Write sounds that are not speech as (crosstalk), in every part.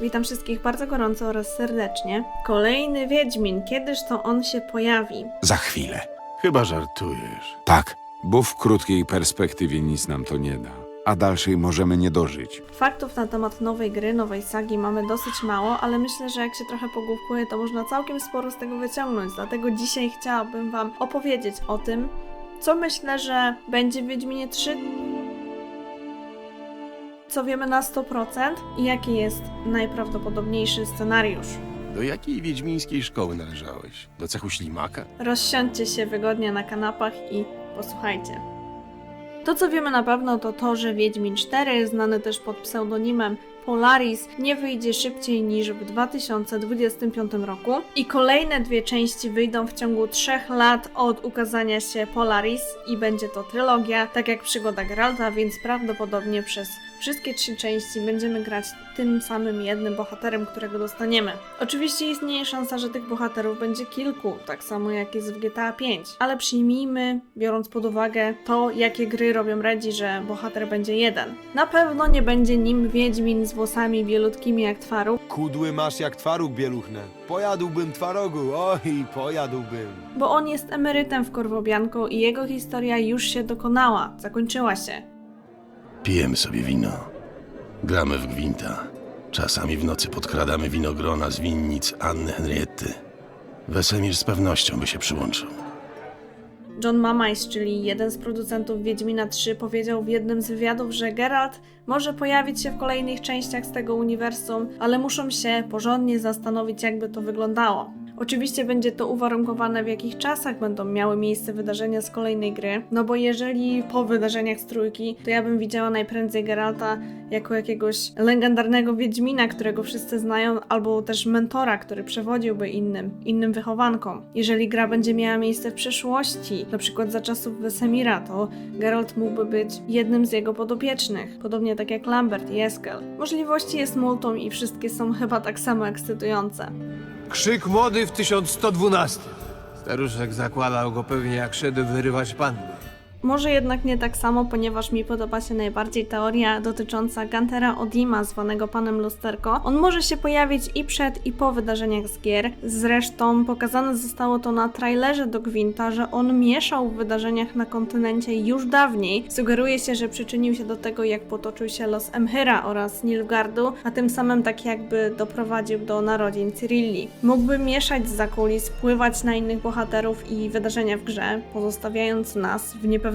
Witam wszystkich bardzo gorąco oraz serdecznie. Kolejny Wiedźmin, kiedyż to on się pojawi? Za chwilę. Chyba żartujesz. Tak, bo w krótkiej perspektywie nic nam to nie da, a dalszej możemy nie dożyć. Faktów na temat nowej gry, nowej sagi mamy dosyć mało, ale myślę, że jak się trochę pogłówkuje, to można całkiem sporo z tego wyciągnąć. Dlatego dzisiaj chciałabym Wam opowiedzieć o tym, co myślę, że będzie w Wiedźminie 3, co wiemy na 100% i jaki jest najprawdopodobniejszy scenariusz. Do jakiej wiedźmińskiej szkoły należałeś? Do cechu ślimaka? Rozsiądźcie się wygodnie na kanapach i posłuchajcie. To, co wiemy na pewno, to to, że Wiedźmin 4, znany też pod pseudonimem Polaris, nie wyjdzie szybciej niż w 2025 roku i kolejne dwie części wyjdą w ciągu trzech lat od ukazania się Polaris i będzie to trylogia, tak jak przygoda Geralta, więc prawdopodobnie przez wszystkie trzy części będziemy grać tym samym jednym bohaterem, którego dostaniemy. Oczywiście istnieje szansa, że tych bohaterów będzie kilku, tak samo jak jest w GTA V, ale przyjmijmy, biorąc pod uwagę to, jakie gry robią Redzi, że bohater będzie jeden. Na pewno nie będzie nim Wiedźmin z włosami bielutkimi jak twaru, Kudły masz jak twaróg bieluchne. Pojadłbym twarogu, oj, pojadłbym. bo on jest emerytem w Korwobianku i jego historia już się dokonała, zakończyła się. Pijemy sobie wino. Gramy w gwinta. Czasami w nocy podkradamy winogrona z winnic Anny Henrietty. Wesemir z pewnością by się przyłączył. John Mamais, czyli jeden z producentów Wiedźmina 3, powiedział w jednym z wywiadów, że Geralt może pojawić się w kolejnych częściach z tego uniwersum, ale muszą się porządnie zastanowić, jakby to wyglądało. Oczywiście będzie to uwarunkowane, w jakich czasach będą miały miejsce wydarzenia z kolejnej gry, no bo jeżeli po wydarzeniach z trójki, to ja bym widziała najprędzej Geralta jako jakiegoś legendarnego Wiedźmina, którego wszyscy znają, albo też mentora, który przewodziłby innym, innym wychowankom. Jeżeli gra będzie miała miejsce w przyszłości, na przykład za czasów Wesemira, to Geralt mógłby być jednym z jego podopiecznych, podobnie tak jak Lambert i Eskel. Możliwości jest multum i wszystkie są chyba tak samo ekscytujące. Krzyk młody w 1112. Staruszek zakładał go pewnie jak szedł wyrywać panny. Może jednak nie tak samo, ponieważ mi podoba się najbardziej teoria dotycząca Gantera Odima, zwanego panem Lusterko. On może się pojawić i przed, i po wydarzeniach z gier. Zresztą pokazane zostało to na trailerze do Gwinta, że on mieszał w wydarzeniach na kontynencie już dawniej. Sugeruje się, że przyczynił się do tego, jak potoczył się los Emhyra oraz Nilfgaardu, a tym samym tak jakby doprowadził do narodzin Cyrilli. Mógłby mieszać z kulis, wpływać na innych bohaterów i wydarzenia w grze, pozostawiając nas w niepewności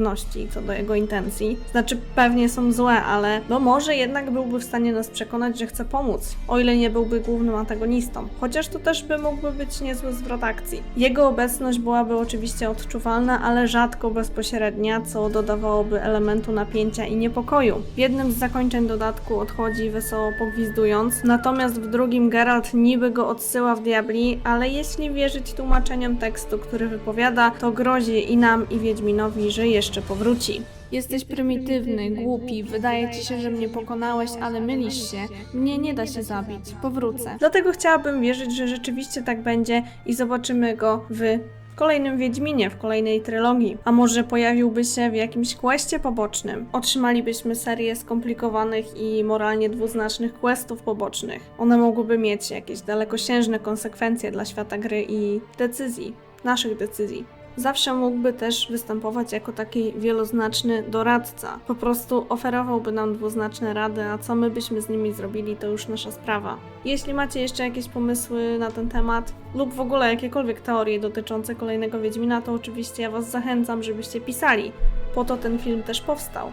co do jego intencji. Znaczy, pewnie są złe, ale no może jednak byłby w stanie nas przekonać, że chce pomóc, o ile nie byłby głównym antagonistą. Chociaż to też by mógłby być niezły zwrot akcji. Jego obecność byłaby oczywiście odczuwalna, ale rzadko bezpośrednia, co dodawałoby elementu napięcia i niepokoju. W jednym z zakończeń dodatku odchodzi wesoło pogwizdując, natomiast w drugim Geralt niby go odsyła w diabli, ale jeśli wierzyć tłumaczeniom tekstu, który wypowiada, to grozi i nam, i Wiedźminowi, że jeszcze powróci. Jesteś prymitywny, głupi, wydaje ci się, że mnie pokonałeś, ale mylisz się. Mnie nie da się zabić, powrócę. Dlatego chciałabym wierzyć, że rzeczywiście tak będzie i zobaczymy go w kolejnym Wiedźminie, w kolejnej trylogii. A może pojawiłby się w jakimś questie pobocznym? Otrzymalibyśmy serię skomplikowanych i moralnie dwuznacznych questów pobocznych. One mogłyby mieć jakieś dalekosiężne konsekwencje dla świata gry i decyzji, naszych decyzji. Zawsze mógłby też występować jako taki wieloznaczny doradca. Po prostu oferowałby nam dwuznaczne rady, a co my byśmy z nimi zrobili, to już nasza sprawa. Jeśli macie jeszcze jakieś pomysły na ten temat, lub w ogóle jakiekolwiek teorie dotyczące kolejnego Wiedźmina, to oczywiście ja Was zachęcam, żebyście pisali. Po to ten film też powstał.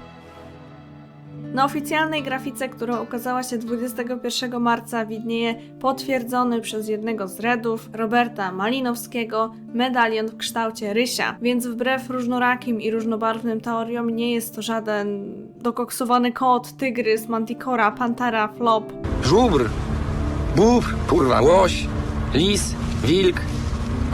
Na oficjalnej grafice, która ukazała się 21 marca, widnieje potwierdzony przez jednego z redów, Roberta Malinowskiego, medalion w kształcie rysia, więc wbrew różnorakim i różnobarwnym teoriom nie jest to żaden dokoksowany kot, tygrys, mantikora, pantera, flop. Żubr, bóbr, kurwa, łoś, lis, wilk,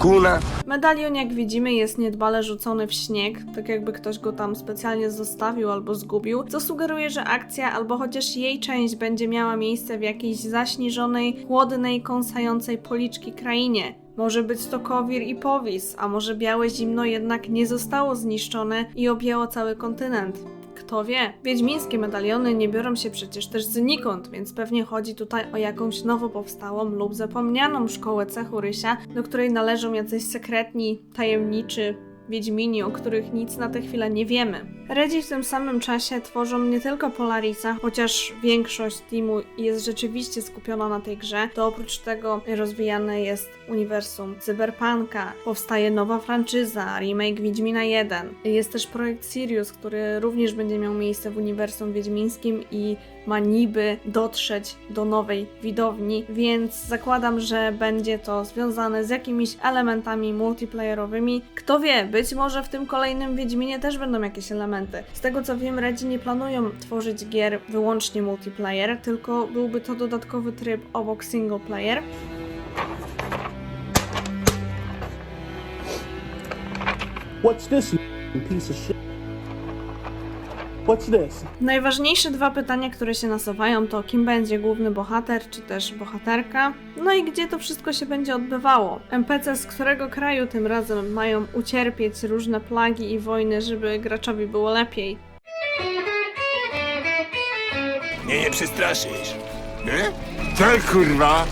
kuna. Medalion, jak widzimy, jest niedbale rzucony w śnieg, tak jakby ktoś go tam specjalnie zostawił albo zgubił, co sugeruje, że akcja albo chociaż jej część będzie miała miejsce w jakiejś zaśnieżonej, chłodnej, kąsającej policzki krainie. Może być to Kowir i Powis, a może białe zimno jednak nie zostało zniszczone i objęło cały kontynent. Kto wie? Wiedźmińskie medaliony nie biorą się przecież też znikąd, więc pewnie chodzi tutaj o jakąś nowo powstałą lub zapomnianą szkołę cechu Rysia, do której należą jacyś sekretni, tajemniczy Wiedźmini, o których nic na tę chwilę nie wiemy. Redzi w tym samym czasie tworzą nie tylko Polarisa, chociaż większość teamu jest rzeczywiście skupiona na tej grze, to oprócz tego rozwijane jest uniwersum Cyberpunka, powstaje nowa franczyza, remake Wiedźmina 1. Jest też projekt Sirius, który również będzie miał miejsce w uniwersum wiedźmińskim i ma niby dotrzeć do nowej widowni, więc zakładam, że będzie to związane z jakimiś elementami multiplayerowymi. Kto wie, być może w tym kolejnym Wiedźminie też będą jakieś elementy. Z tego co wiem, Redzi nie planują tworzyć gier wyłącznie multiplayer, tylko byłby to dodatkowy tryb obok single player. What's this, piece of shit? What's this? Najważniejsze dwa pytania, które się nasuwają, to kim będzie główny bohater, czy też bohaterka, no i gdzie to wszystko się będzie odbywało. NPC z którego kraju tym razem mają ucierpieć różne plagi i wojny, żeby graczowi było lepiej. Nie je przestraszysz. Tak, kurwa!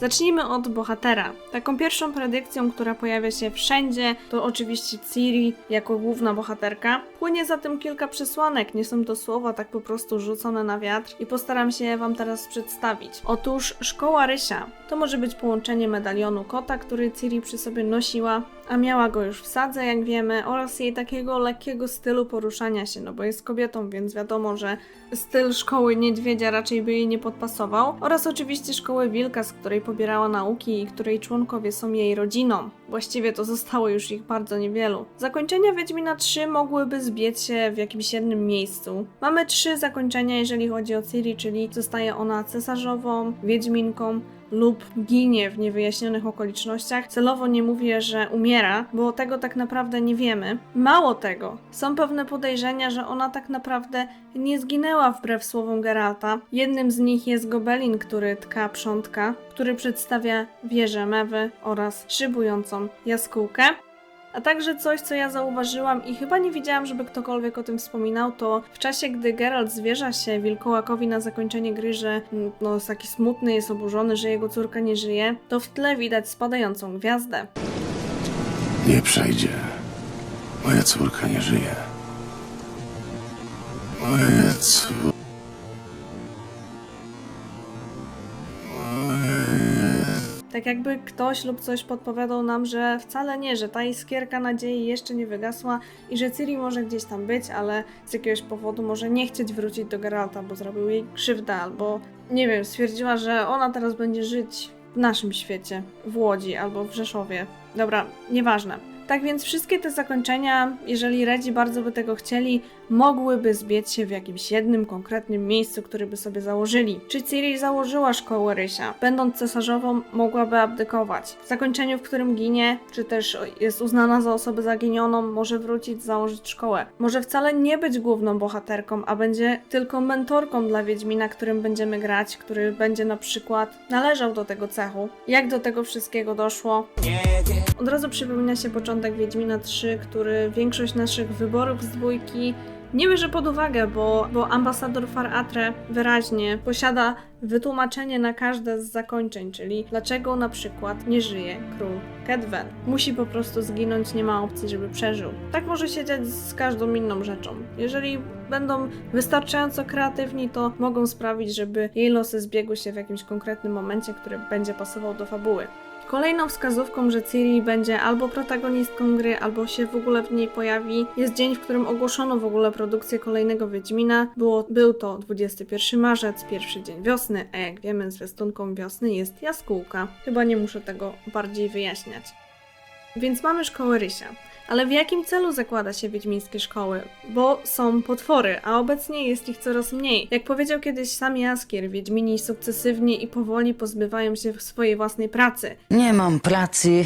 Zacznijmy od bohatera. Taką pierwszą predykcją, która pojawia się wszędzie, to oczywiście Ciri jako główna bohaterka. Płynie za tym kilka przesłanek, nie są to słowa tak po prostu rzucone na wiatr i postaram się je wam teraz przedstawić. Otóż szkoła Rysia to może być połączenie medalionu kota, który Ciri przy sobie nosiła, a miała go już w sadze, jak wiemy, oraz jej takiego lekkiego stylu poruszania się, no bo jest kobietą, więc wiadomo, że styl szkoły niedźwiedzia raczej by jej nie podpasował, oraz oczywiście szkoły wilka, z której pobierała nauki i której członkowie są jej rodziną. Właściwie to zostało już ich bardzo niewielu. Zakończenia Wiedźmina 3 mogłyby zbiec się w jakimś jednym miejscu. Mamy trzy zakończenia, jeżeli chodzi o Ciri, czyli zostaje ona cesarzową, wiedźminką, lub ginie w niewyjaśnionych okolicznościach. Celowo nie mówię, że umiera, bo tego tak naprawdę nie wiemy. Mało tego, są pewne podejrzenia, że ona tak naprawdę nie zginęła wbrew słowom Geralta. Jednym z nich jest gobelin, który tka przątka, który przedstawia wieżę Mewy oraz szybującą jaskółkę. A także coś, co ja zauważyłam i chyba nie widziałam, żeby ktokolwiek o tym wspominał, to w czasie, gdy Geralt zwierza się wilkołakowi na zakończenie gry, że mm, no, jest taki smutny, jest oburzony, że jego córka nie żyje, to w tle widać spadającą gwiazdę. Nie przejdzie. Moja córka nie żyje. Moja córka... Tak jakby ktoś lub coś podpowiadał nam, że wcale nie, że ta iskierka nadziei jeszcze nie wygasła i że Ciri może gdzieś tam być, ale z jakiegoś powodu może nie chcieć wrócić do Geralta, bo zrobił jej krzywdę, albo nie wiem, stwierdziła, że ona teraz będzie żyć w naszym świecie, w Łodzi albo w Rzeszowie. Dobra, nieważne. Tak więc wszystkie te zakończenia, jeżeli Redzi bardzo by tego chcieli, mogłyby zbiec się w jakimś jednym konkretnym miejscu, które by sobie założyli. Czy Ciri założyła szkołę Rysia? Będąc cesarzową, mogłaby abdykować. W zakończeniu, w którym ginie, czy też jest uznana za osobę zaginioną, może wrócić, założyć szkołę. Może wcale nie być główną bohaterką, a będzie tylko mentorką dla Wiedźmina, którym będziemy grać, który będzie na przykład należał do tego cechu. Jak do tego wszystkiego doszło? Od razu przypomina się początek Wiedźmina 3, który większość naszych wyborów z dwójki nie bierze pod uwagę, bo, bo ambasador Far Atre wyraźnie posiada wytłumaczenie na każde z zakończeń, czyli dlaczego na przykład nie żyje król Kedwen. Musi po prostu zginąć, nie ma opcji, żeby przeżył. Tak może się dziać z każdą inną rzeczą. Jeżeli będą wystarczająco kreatywni, to mogą sprawić, żeby jej losy zbiegły się w jakimś konkretnym momencie, który będzie pasował do fabuły. Kolejną wskazówką, że Ciri będzie albo protagonistką gry, albo się w ogóle w niej pojawi, jest dzień, w którym ogłoszono w ogóle produkcję kolejnego Wiedźmina. Było, był to 21 marzec, pierwszy dzień wiosny, a jak wiemy, zwiastunką wiosny jest jaskółka. Chyba nie muszę tego bardziej wyjaśniać. Więc mamy szkołę Rysia. Ale w jakim celu zakłada się wiedźmińskie szkoły? Bo są potwory, a obecnie jest ich coraz mniej. Jak powiedział kiedyś sam Jaskier, wiedźmini sukcesywnie i powoli pozbywają się swojej własnej pracy. Nie mam pracy,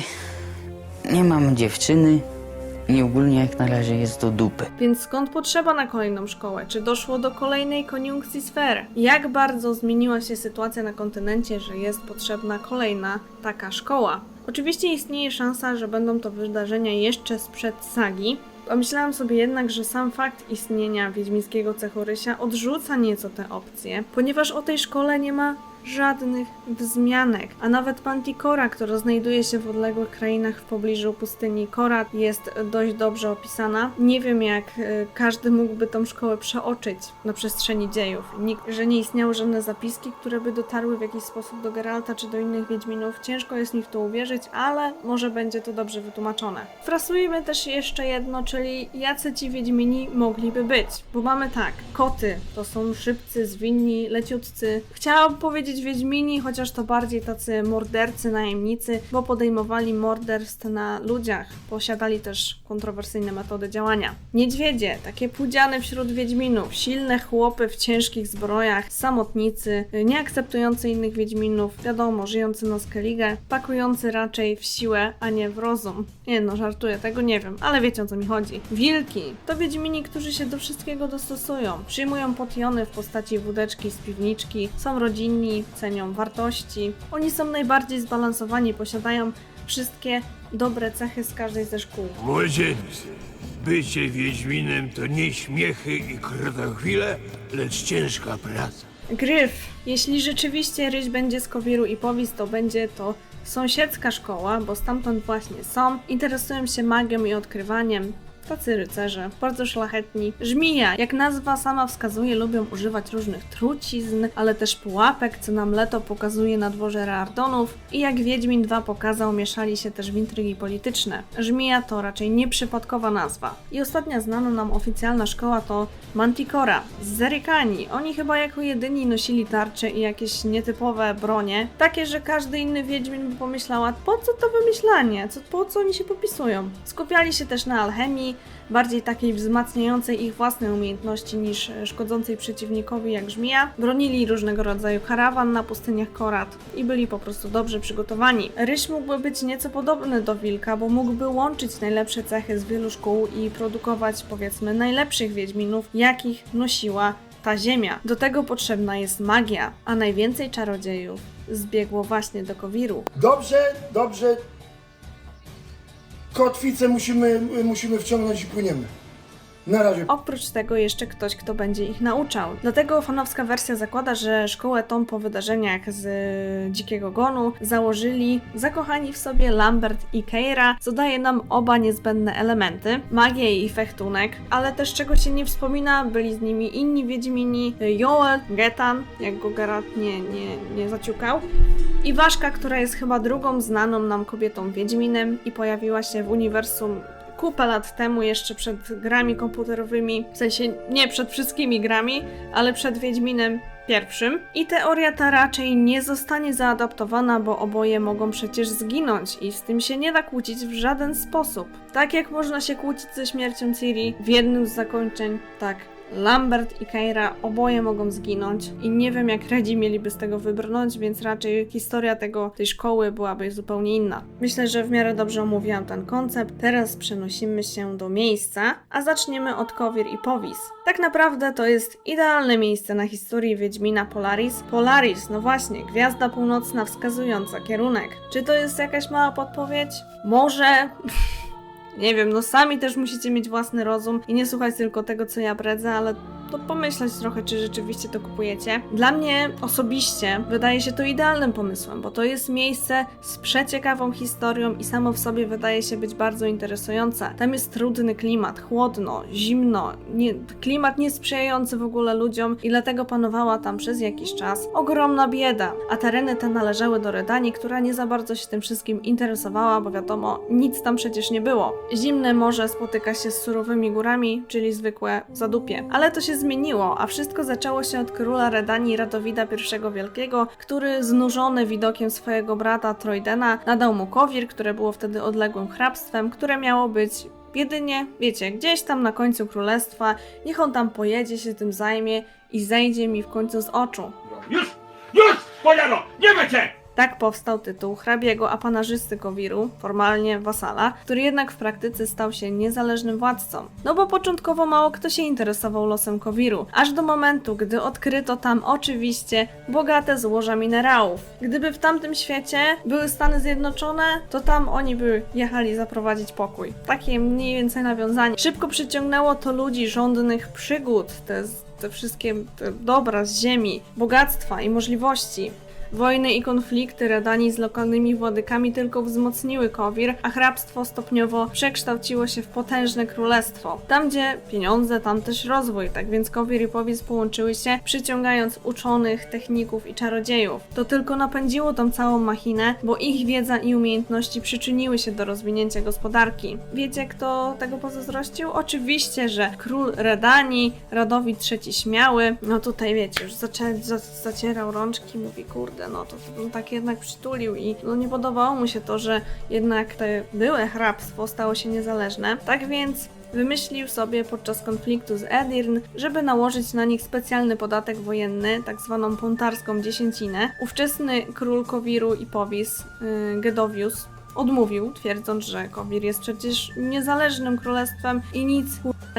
nie mam dziewczyny i ogólnie jak na razie jest do dupy. Więc skąd potrzeba na kolejną szkołę? Czy doszło do kolejnej koniunkcji sfer? Jak bardzo zmieniła się sytuacja na kontynencie, że jest potrzebna kolejna taka szkoła? Oczywiście istnieje szansa, że będą to wydarzenia jeszcze sprzed sagi, Pomyślałam sobie jednak, że sam fakt istnienia wiedźmińskiego cechorysia odrzuca nieco te opcje, ponieważ o tej szkole nie ma żadnych wzmianek, a nawet Manticora, która znajduje się w odległych krainach w pobliżu pustyni Korat, jest dość dobrze opisana. Nie wiem, jak e, każdy mógłby tą szkołę przeoczyć na przestrzeni dziejów. Nikt, że nie istniały żadne zapiski, które by dotarły w jakiś sposób do Geralta czy do innych Wiedźminów. Ciężko jest mi w to uwierzyć, ale może będzie to dobrze wytłumaczone. Frasujmy też jeszcze jedno, czyli jacy ci Wiedźmini mogliby być. Bo mamy tak, koty to są szybcy, zwinni, leciutcy. Chciałam powiedzieć Wiedźmini, chociaż to bardziej tacy mordercy, najemnicy, bo podejmowali morderstw na ludziach. Posiadali też kontrowersyjne metody działania. Niedźwiedzie, takie pudziane wśród Wiedźminów, silne chłopy w ciężkich zbrojach, samotnicy, nie akceptujący innych Wiedźminów, wiadomo, żyjący na Skellige, pakujący raczej w siłę, a nie w rozum. Nie no, żartuję, tego nie wiem, ale wiecie o co mi chodzi. Wilki to Wiedźmini, którzy się do wszystkiego dostosują. Przyjmują potiony w postaci wódeczki z piwniczki, są rodzinni, cenią wartości. Oni są najbardziej zbalansowani, posiadają wszystkie dobre cechy z każdej ze szkół. Młodzieńcy, bycie Wiedźminem to nie śmiechy i krotochwile, lecz ciężka praca. Gryf. Jeśli rzeczywiście Ryś będzie z Kowiru i Powis, to będzie to sąsiedzka szkoła, bo stamtąd właśnie są. Interesują się magią i odkrywaniem. Tacy rycerze, bardzo szlachetni. Żmija, jak nazwa sama wskazuje, lubią używać różnych trucizn, ale też pułapek, co nam Leto pokazuje na dworze Reardonów. I jak Wiedźmin 2 pokazał, mieszali się też w intrygi polityczne. Żmija to raczej nieprzypadkowa nazwa. I ostatnia znana nam oficjalna szkoła to Manticora z Zerykani. Oni chyba jako jedyni nosili tarcze i jakieś nietypowe bronie, takie, że każdy inny Wiedźmin by pomyślała, po co to wymyślanie, co, po co oni się popisują. Skupiali się też na alchemii, bardziej takiej wzmacniającej ich własne umiejętności niż szkodzącej przeciwnikowi jak żmija. Bronili różnego rodzaju karawan na pustyniach Korat i byli po prostu dobrze przygotowani. Ryś mógłby być nieco podobny do wilka, bo mógłby łączyć najlepsze cechy z wielu szkół i produkować powiedzmy najlepszych wiedźminów, jakich nosiła ta ziemia. Do tego potrzebna jest magia, a najwięcej czarodziejów zbiegło właśnie do Kowiru. Dobrze, dobrze. Kotwicę musimy, musimy wciągnąć i płyniemy. Na razie. Oprócz tego jeszcze ktoś, kto będzie ich nauczał. Dlatego fanowska wersja zakłada, że szkołę tą po wydarzeniach z y, Dzikiego Gonu założyli zakochani w sobie Lambert i Keira, co daje nam oba niezbędne elementy, magię i fechtunek, ale też czego się nie wspomina, byli z nimi inni Wiedźmini, y, Joel, Getan, jak go Geralt nie, nie, nie zaciukał, i Ważka, która jest chyba drugą znaną nam kobietą Wiedźminem i pojawiła się w uniwersum kupę lat temu, jeszcze przed grami komputerowymi, w sensie nie przed wszystkimi grami, ale przed Wiedźminem pierwszym. I teoria ta raczej nie zostanie zaadaptowana, bo oboje mogą przecież zginąć i z tym się nie da kłócić w żaden sposób. Tak jak można się kłócić ze śmiercią Ciri w jednym z zakończeń, tak Lambert i Keira oboje mogą zginąć i nie wiem jak Redzi mieliby z tego wybrnąć, więc raczej historia tego, tej szkoły byłaby zupełnie inna. Myślę, że w miarę dobrze omówiłam ten koncept. Teraz przenosimy się do miejsca, a zaczniemy od Kowir i Powis. Tak naprawdę to jest idealne miejsce na historię Wiedźmina Polaris. Polaris, no właśnie, gwiazda północna wskazująca kierunek. Czy to jest jakaś mała podpowiedź? Może... (laughs) Nie wiem, no sami też musicie mieć własny rozum i nie słuchać tylko tego, co ja bredzę, ale to pomyśleć trochę, czy rzeczywiście to kupujecie. Dla mnie osobiście wydaje się to idealnym pomysłem, bo to jest miejsce z przeciekawą historią i samo w sobie wydaje się być bardzo interesujące. Tam jest trudny klimat, chłodno, zimno, nie, klimat niesprzyjający w ogóle ludziom i dlatego panowała tam przez jakiś czas ogromna bieda, a tereny te należały do Redanii, która nie za bardzo się tym wszystkim interesowała, bo wiadomo, nic tam przecież nie było. Zimne morze spotyka się z surowymi górami, czyli zwykłe zadupie. Ale to się zmieniło, a wszystko zaczęło się od króla Redanii Radowida I Wielkiego, który znużony widokiem swojego brata Trojdena nadał mu Kowir, które było wtedy odległym hrabstwem, które miało być jedynie, wiecie, gdzieś tam na końcu królestwa, niech on tam pojedzie, się tym zajmie i zejdzie mi w końcu z oczu. Już! Już! Pojano! Nie macie! Tak powstał tytuł hrabiego apanarzysty Kowiru, formalnie wasala, który jednak w praktyce stał się niezależnym władcą. No bo początkowo mało kto się interesował losem Kowiru, aż do momentu, gdy odkryto tam oczywiście bogate złoża minerałów. Gdyby w tamtym świecie były Stany Zjednoczone, to tam oni by jechali zaprowadzić pokój. Takie mniej więcej nawiązanie. Szybko przyciągnęło to ludzi rządnych przygód, te, te wszystkie te dobra z ziemi, bogactwa i możliwości. Wojny i konflikty Redani z lokalnymi władykami tylko wzmocniły Kowir, a hrabstwo stopniowo przekształciło się w potężne królestwo. Tam gdzie pieniądze, tam też rozwój, tak więc Kowir i Powis połączyły się, przyciągając uczonych, techników i czarodziejów. To tylko napędziło tą całą machinę, bo ich wiedza i umiejętności przyczyniły się do rozwinięcia gospodarki. Wiecie kto tego pozazdrościł? Oczywiście, że król Redani, Radowid III Śmiały, no tutaj wiecie, już zaczę, za, zacierał rączki, mówi kurde, no to bym tak jednak przytulił i no nie podobało mu się to, że jednak te byłe hrabstwo stało się niezależne. Tak więc wymyślił sobie podczas konfliktu z Edirn, żeby nałożyć na nich specjalny podatek wojenny, tak zwaną pontarską dziesięcinę. Ówczesny król Kowiru i Powis, yy, odmówił, twierdząc, że Kowir jest przecież niezależnym królestwem i nic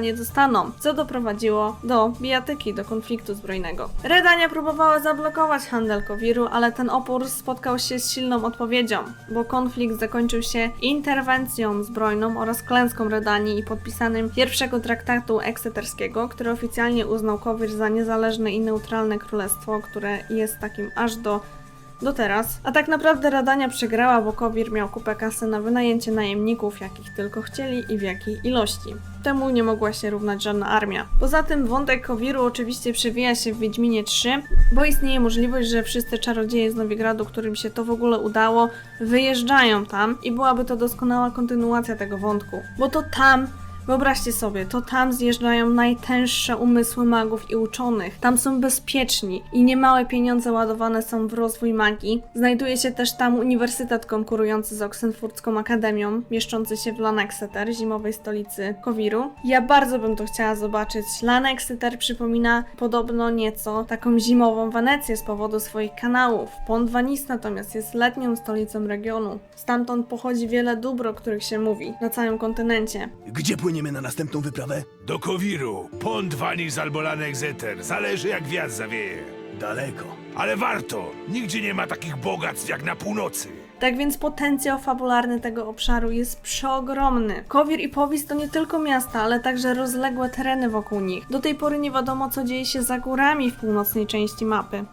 nie dostaną, co doprowadziło do bijatyki, do konfliktu zbrojnego. Redania próbowała zablokować handel Kowiru, ale ten opór spotkał się z silną odpowiedzią, bo konflikt zakończył się interwencją zbrojną oraz klęską Redanii i podpisaniem pierwszego traktatu ekseterskiego, który oficjalnie uznał Kowir za niezależne i neutralne królestwo, które jest takim aż do do teraz. A tak naprawdę Radania przegrała, bo Kowir miał kupę kasy na wynajęcie najemników, jakich tylko chcieli i w jakiej ilości. Temu nie mogła się równać żadna armia. Poza tym wątek Kowiru oczywiście przewija się w Wiedźminie 3, bo istnieje możliwość, że wszyscy czarodzieje z Nowigradu, którym się to w ogóle udało, wyjeżdżają tam i byłaby to doskonała kontynuacja tego wątku. Bo to tam Wyobraźcie sobie, to tam zjeżdżają najtęższe umysły magów i uczonych. Tam są bezpieczni i niemałe pieniądze ładowane są w rozwój magii. Znajduje się też tam uniwersytet konkurujący z Oxenfurcką Akademią, mieszczący się w Lanexeter, zimowej stolicy Kowiru. Ja bardzo bym to chciała zobaczyć. Lanexeter przypomina podobno nieco taką zimową Wenecję z powodu swoich kanałów. Pont Vanis natomiast jest letnią stolicą regionu. Stamtąd pochodzi wiele dóbr, o których się mówi na całym kontynencie. Gdzie płyniemy na następną wyprawę? Do Kowiru, Pont Vanis albo Lanek Zeter. Zależy jak wiatr zawieje. Daleko. Ale warto. Nigdzie nie ma takich bogactw jak na północy. Tak więc potencjał fabularny tego obszaru jest przeogromny. Kowir i Powis to nie tylko miasta, ale także rozległe tereny wokół nich. Do tej pory nie wiadomo, co dzieje się za górami w północnej części mapy.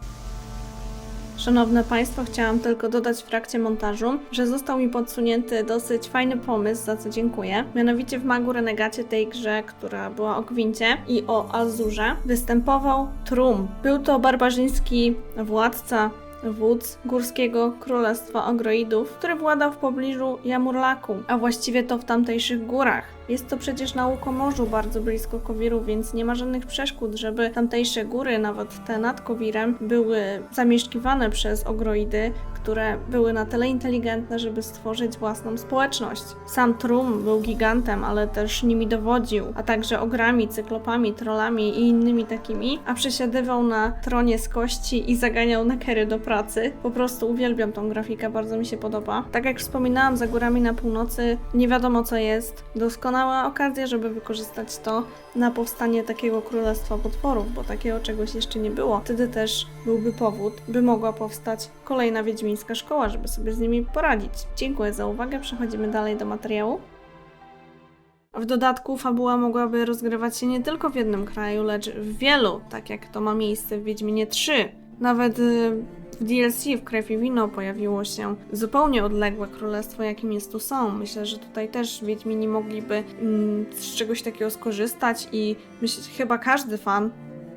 Szanowne Państwo, chciałam tylko dodać w trakcie montażu, że został mi podsunięty dosyć fajny pomysł, za co dziękuję. Mianowicie w Magu Renegacie tej grze, która była o Gwincie i o Azurze, występował Trum. Był to barbarzyński władca wódz Górskiego Królestwa Ogroidów, który władał w pobliżu Jamurlaku, a właściwie to w tamtejszych górach. Jest to przecież na Łukomorzu, bardzo blisko Kowiru, więc nie ma żadnych przeszkód, żeby tamtejsze góry, nawet te nad Kowirem, były zamieszkiwane przez Ogroidy, które były na tyle inteligentne, żeby stworzyć własną społeczność. Sam Trum był gigantem, ale też nimi dowodził, a także ogrami, cyklopami, trollami i innymi takimi, a przesiadywał na tronie z kości i zaganiał nekery do pracy. Po prostu uwielbiam tą grafikę, bardzo mi się podoba. Tak jak wspominałam, za górami na północy nie wiadomo co jest. Doskonała okazja, żeby wykorzystać to na powstanie takiego królestwa potworów, bo takiego czegoś jeszcze nie było. Wtedy też byłby powód, by mogła powstać kolejna wiedźmińska szkoła, żeby sobie z nimi poradzić. Dziękuję za uwagę, przechodzimy dalej do materiału. W dodatku fabuła mogłaby rozgrywać się nie tylko w jednym kraju, lecz w wielu, tak jak to ma miejsce w Wiedźminie 3. Nawet y, w DLC w Krew i Wino pojawiło się zupełnie odległe królestwo, jakim jest tu są. Myślę, że tutaj też Wiedźmini mogliby mm, z czegoś takiego skorzystać i myślę, chyba każdy fan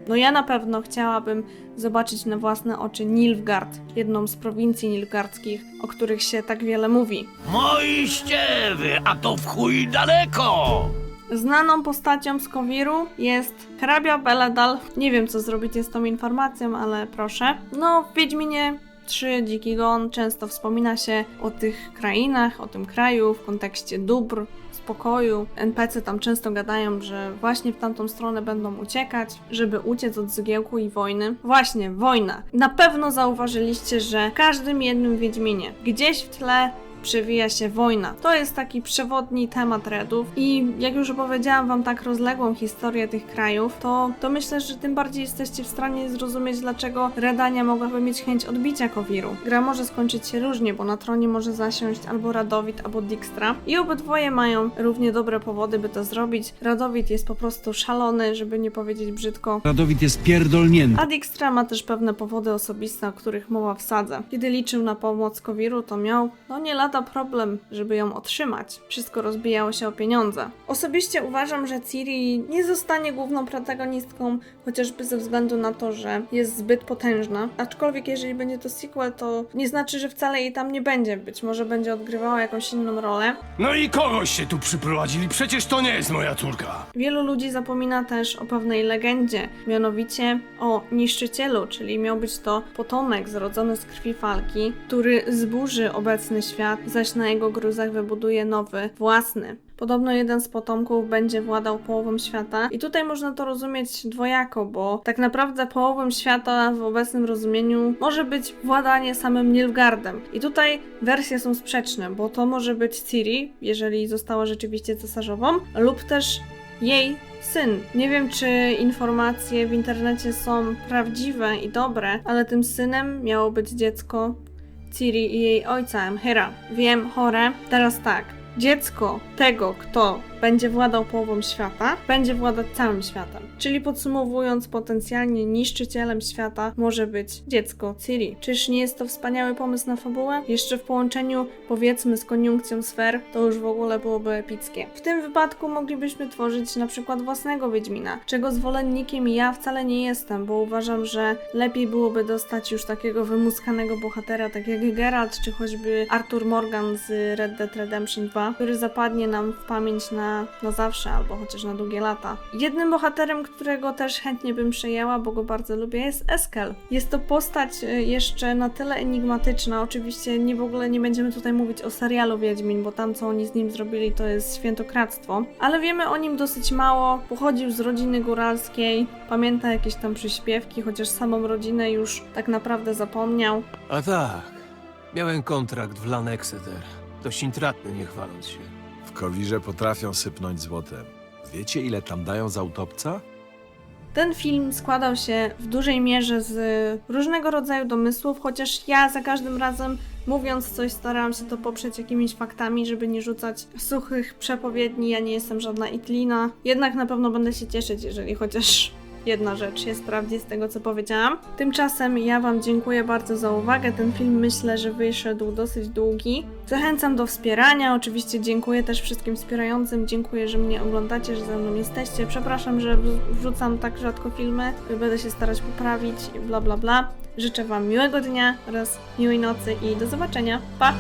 no ja na pewno chciałabym zobaczyć na własne oczy Nilfgaard, jedną z prowincji nilfgaardzkich, o których się tak wiele mówi. Moi ściewy, a to w chuj daleko! Znaną postacią z Kowiru jest hrabia Beledal. Nie wiem co zrobić z tą informacją, ale proszę. No, w Wiedźminie 3 Dziki Gon często wspomina się o tych krainach, o tym kraju w kontekście dóbr, pokoju. NPC tam często gadają, że właśnie w tamtą stronę będą uciekać, żeby uciec od zgiełku i wojny. Właśnie, wojna. Na pewno zauważyliście, że w każdym jednym Wiedźminie gdzieś w tle przewija się wojna. To jest taki przewodni temat Redów i jak już opowiedziałam wam tak rozległą historię tych krajów, to, to myślę, że tym bardziej jesteście w stanie zrozumieć, dlaczego Redania mogłaby mieć chęć odbicia Kowiru. Gra może skończyć się różnie, bo na tronie może zasiąść albo Radowid, albo Dijkstra i obydwoje mają równie dobre powody, by to zrobić. Radowid jest po prostu szalony, żeby nie powiedzieć brzydko, Radowid jest pierdolnięty. a Dijkstra ma też pewne powody osobiste, o których mowa w sadze. Kiedy liczył na pomoc Kowiru, to miał, no nie lada problem, żeby ją otrzymać. Wszystko rozbijało się o pieniądze. Osobiście uważam, że Ciri nie zostanie główną protagonistką, chociażby ze względu na to, że jest zbyt potężna. Aczkolwiek jeżeli będzie to sequel, to nie znaczy, że wcale jej tam nie będzie. Być może będzie odgrywała jakąś inną rolę. No i kogoś się tu przyprowadzili, przecież to nie jest moja córka. Wielu ludzi zapomina też o pewnej legendzie, mianowicie o niszczycielu, czyli miał być to potomek zrodzony z krwi falki, który zburzy obecny świat, zaś na jego gruzach wybuduje nowy, własny. Podobno jeden z potomków będzie władał połową świata i tutaj można to rozumieć dwojako, bo tak naprawdę połową świata w obecnym rozumieniu może być władanie samym Nilfgaardem. I tutaj wersje są sprzeczne, bo to może być Ciri, jeżeli została rzeczywiście cesarzową, lub też jej syn. Nie wiem, czy informacje w internecie są prawdziwe i dobre, ale tym synem miało być dziecko Ciri i jej ojca, Emhyra. Wiem, chore. Teraz tak. Dziecko tego, kto będzie władał połową świata, będzie władać całym światem. Czyli podsumowując, potencjalnie niszczycielem świata może być dziecko Ciri. Czyż nie jest to wspaniały pomysł na fabułę? Jeszcze w połączeniu, powiedzmy, z koniunkcją sfer, to już w ogóle byłoby epickie. W tym wypadku moglibyśmy tworzyć na przykład własnego Wiedźmina, czego zwolennikiem ja wcale nie jestem, bo uważam, że lepiej byłoby dostać już takiego wymuskanego bohatera, tak jak Geralt, czy choćby Arthur Morgan z Red Dead Redemption 2, który zapadnie nam w pamięć na, na zawsze, albo chociaż na długie lata. Jednym bohaterem, którego też chętnie bym przejęła, bo go bardzo lubię, jest Eskel. Jest to postać y, jeszcze na tyle enigmatyczna, oczywiście nie w ogóle nie będziemy tutaj mówić o serialu Wiedźmin, bo tam co oni z nim zrobili to jest świętokradztwo, ale wiemy o nim dosyć mało, pochodził z rodziny góralskiej, pamięta jakieś tam przyśpiewki, chociaż samą rodzinę już tak naprawdę zapomniał. A tak, miałem kontrakt w Lan Exeter. Dość intratny, nie chwaląc się. W Kowirze potrafią sypnąć złotem. Wiecie, ile tam dają za autopca? Ten film składał się w dużej mierze z różnego rodzaju domysłów, chociaż ja za każdym razem mówiąc coś starałam się to poprzeć jakimiś faktami, żeby nie rzucać suchych przepowiedni. Ja nie jestem żadna itlina. Jednak na pewno będę się cieszyć, jeżeli chociaż jedna rzecz się sprawdzi z tego, co powiedziałam. Tymczasem ja Wam dziękuję bardzo za uwagę. Ten film myślę, że wyszedł dosyć długi. Zachęcam do wspierania. Oczywiście dziękuję też wszystkim wspierającym. Dziękuję, że mnie oglądacie, że ze mną jesteście. Przepraszam, że wrzucam tak rzadko filmy. Będę się starać poprawić, bla bla bla. Życzę Wam miłego dnia oraz miłej nocy i do zobaczenia. Pa!